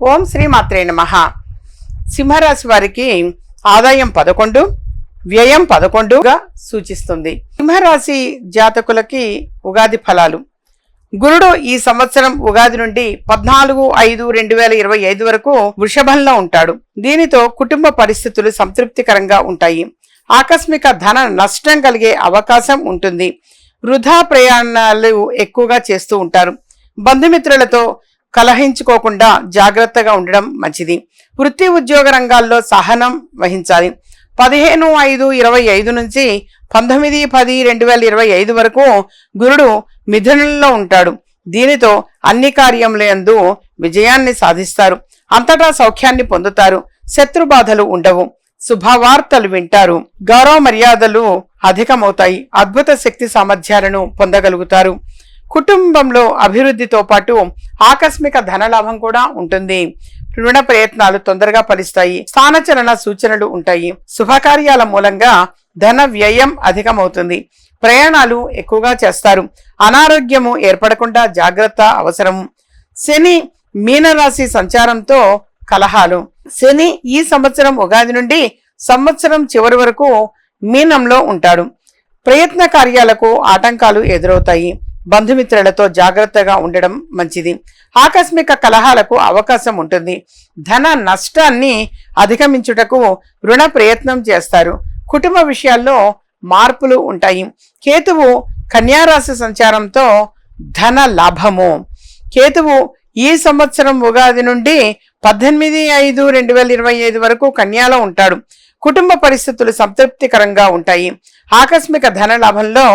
ఓం శ్రీ మాత్రే నమ. సింహరాశి వారికి ఆదాయం పదకొండు వ్యయం పదకొండుగా సూచిస్తుంది. సింహరాశి జాతకులకి ఉగాది ఫలాలు. గురుడు ఈ సంవత్సరం ఉగాది నుండి పద్నాలుగు ఐదు రెండు వేల ఇరవై ఐదు వరకు వృషభంలో ఉంటాడు. దీనితో కుటుంబ పరిస్థితులు సంతృప్తికరంగా ఉంటాయి. ఆకస్మిక ధన నష్టం కలిగే అవకాశం ఉంటుంది. వృధా ప్రయాణాలు ఎక్కువగా చేస్తూ ఉంటారు. బంధుమిత్రులతో కలహించుకోకుండా జాగ్రత్తగా ఉండడం మంచిది. వృత్తి ఉద్యోగ రంగాల్లో సహనం వహించాలి. పదిహేను ఐదు ఇరవై ఐదు నుంచి పంతొమ్మిది పది రెండు వేల ఇరవై ఐదు వరకు గురుడు మిథునంలో ఉంటాడు. దీనితో అన్ని కార్యములందు విజయాన్ని సాధిస్తారు. అంతటా సౌఖ్యాన్ని పొందుతారు. శత్రు బాధలు ఉండవు. శుభవార్తలు వింటారు. గౌరవ మర్యాదలు అధికమవుతాయి. అద్భుత శక్తి సామర్థ్యాలను పొందగలుగుతారు. కుటుంబంలో అభివృద్ధితో పాటు ఆకస్మిక ధనలాభం కూడా ఉంటుంది. రుణ ప్రయత్నాలు తొందరగా ఫలిస్తాయి. స్థానచలన సూచనలు ఉంటాయి. శుభకార్యాల మూలంగా ధన వ్యయం అధికమవుతుంది. ప్రయాణాలు ఎక్కువగా చేస్తారు. అనారోగ్యము ఏర్పడకుండా జాగ్రత్త అవసరం. శని మీనరాశి సంచారంతో కలహాలు. శని ఈ సంవత్సరం ఉగాది నుండి సంవత్సరం చివరి వరకు మీనంలో ఉంటాడు. ప్రయత్న కార్యాలకు ఆటంకాలు ఎదురవుతాయి. బంధుమిత్రులతో జాగ్రత్తగా ఉండడం మంచిది. ఆకస్మిక కలహాలకు అవకాశం ఉంటుంది. ధన నష్టాన్ని అధిగమించుటకు రుణ ప్రయత్నం చేస్తారు. కుటుంబ విషయాల్లో మార్పులు ఉంటాయి. కేతువు కన్యారాశి సంచారంతో ధన లాభము. కేతువు ఈ సంవత్సరం ఉగాది నుండి పద్దెనిమిది ఐదు రెండు వేల ఇరవై ఐదు వరకు కన్యాలో ఉంటాడు. కుటుంబ పరిస్థితులు సంతృప్తికరంగా ఉంటాయి. ఆకస్మిక ధన లాభంలో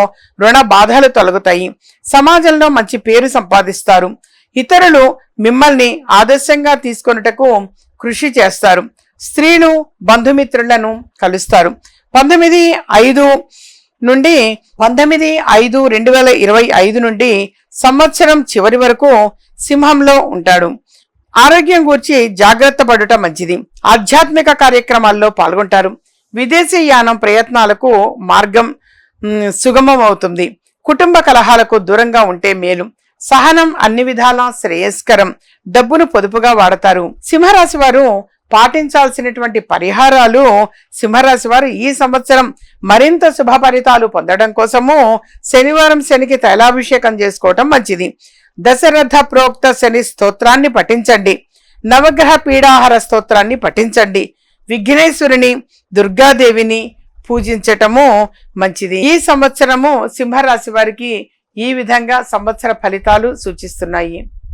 రుణ బాధలు తొలగుతాయి. సమాజంలో మంచి పేరు సంపాదిస్తారు. ఇతరులు మిమ్మల్ని ఆదర్శంగా తీసుకొనుటకు కృషి చేస్తారు. స్త్రీలు బంధుమిత్రులను కలుస్తారు. పంతొమ్మిది ఐదు నుండి పంతొమ్మిది ఐదు రెండు వేల ఇరవై ఐదు నుండి సంవత్సరం చివరి వరకు సింహంలో ఉంటాడు. ఆరోగ్యం గురించి జాగ్రత్త పడుట మంచిది. ఆధ్యాత్మిక కార్యక్రమాల్లో పాల్గొంటారు. విదేశీ యానం ప్రయత్నాలకు మార్గం సుగమం అవుతుంది కుటుంబ కలహాలకు దూరంగా ఉంటే మేలు. సహనం అన్ని విధాలా శ్రేయస్కరం. డబ్బును పొదుపుగా వాడతారు. సింహరాశి వారు పాటించాల్సినటువంటి పరిహారాలు సింహరాశి వారు ఈ సంవత్సరం మరింత శుభ ఫలితాలు పొందడం కోసము శనివారం శనికి తైలాభిషేకం చేసుకోవటం మంచిది. దశరథ ప్రోక్త శని స్తోత్రాన్ని పఠించండి. నవగ్రహ పీడాహార స్తోత్రాన్ని పఠించండి. విఘ్నేశ్వరుని దుర్గాదేవిని పూజించటము మంచిది. ఈ సంవత్సరము సింహరాశి వారికి ఈ విధంగా సంవత్సర ఫలితాలు సూచిస్తున్నాయి.